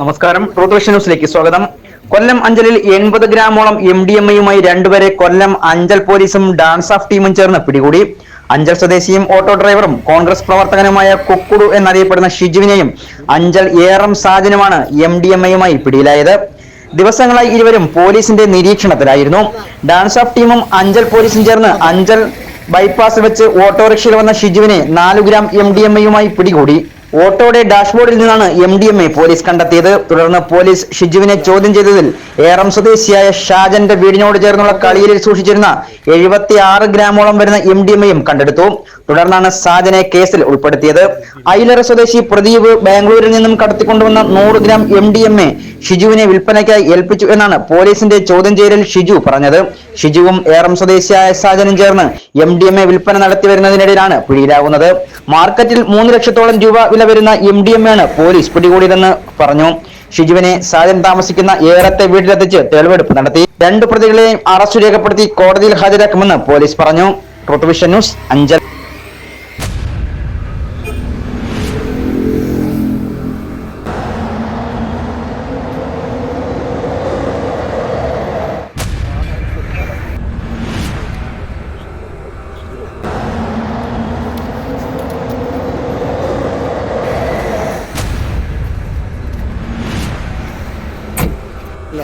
നമസ്കാരം. ട്രൂത്ത് ന്യൂസിലേക്ക് സ്വാഗതം. കൊല്ലം അഞ്ചലിൽ എൺപത് ഗ്രാമോളം എം ഡി എം എയുമായി രണ്ടുപേരെ കൊല്ലം അഞ്ചൽ പോലീസും ഡാൻസ് ഓഫ് ടീമും ചേർന്ന് പിടികൂടി. അഞ്ചൽ സ്വദേശിയും ഓട്ടോ ഡ്രൈവറും കോൺഗ്രസ് പ്രവർത്തകനുമായ കുക്കുടു എന്നറിയപ്പെടുന്ന ഷിജുവിനെയും അഞ്ചൽ ഏറം സാജനുമാണ് എം ഡി എം എയുമായി പിടിയിലായത്. ദിവസങ്ങളായി ഇരുവരും പോലീസിന്റെ നിരീക്ഷണത്തിലായിരുന്നു. ഡാൻസ് ഓഫ് ടീമും അഞ്ചൽ പോലീസും ചേർന്ന് അഞ്ചൽ ബൈപ്പാസ് വെച്ച് ഓട്ടോറിക്ഷയിൽ വന്ന ഷിജുവിനെ നാലു ഗ്രാം എം ഡി എം എയുമായി പിടികൂടി. ഓട്ടോയുടെ ഡാഷ്ബോർഡിൽ നിന്നാണ് M D M A police കണ്ടെത്തിയത്. തുടർന്ന് പോലീസ് ഷിജുവിനെ ചോദ്യം ചെയ്തതിൽ ഏറം സ്വദേശിയായ ഷാജന്റെ വീടിനോട് ചേർന്നുള്ള കളിയിൽ സൂക്ഷിച്ചിരുന്ന എഴുപത്തി ആറ് ഗ്രാമോളം വരുന്ന എം ഡി എം എയും കണ്ടെടുത്തു. തുടർന്നാണ് സാജനെ കേസിൽ ഉൾപ്പെടുത്തിയത്. ഐലറ സ്വദേശി പ്രദീപ് ബാംഗ്ലൂരിൽ നിന്നും കടത്തിക്കൊണ്ടുവന്ന നൂറ് gram M D M A ഷിജുവിനെ വിൽപ്പനയ്ക്കായി ഏൽപ്പിച്ചു എന്നാണ് പോലീസിന്റെ ചോദ്യം ചെയ്യലിൽ ഷിജു പറഞ്ഞത്. ഷിജുവും ഏറം സ്വദേശിയായ സാജനും ചേർന്ന് എം ഡി എം എ വിൽപ്പന നടത്തി വരുന്നതിനിടയിലാണ് പിടിയിലാകുന്നത്. മാർക്കറ്റിൽ മൂന്ന് ലക്ഷത്തോളം രൂപ വില വരുന്ന എം ഡി എം എ ആണ് പോലീസ് പിടികൂടിയതെന്ന് പറഞ്ഞു. ഷിജുവിനെ സാജൻ താമസിക്കുന്ന ഏറത്തെ വീട്ടിലെത്തിച്ച് തെളിവെടുപ്പ് നടത്തി. രണ്ട് പ്രതികളെയും അറസ്റ്റ് രേഖപ്പെടുത്തി കോടതിയിൽ ഹാജരാക്കുമെന്ന് പോലീസ് പറഞ്ഞു. Truth news Anchal.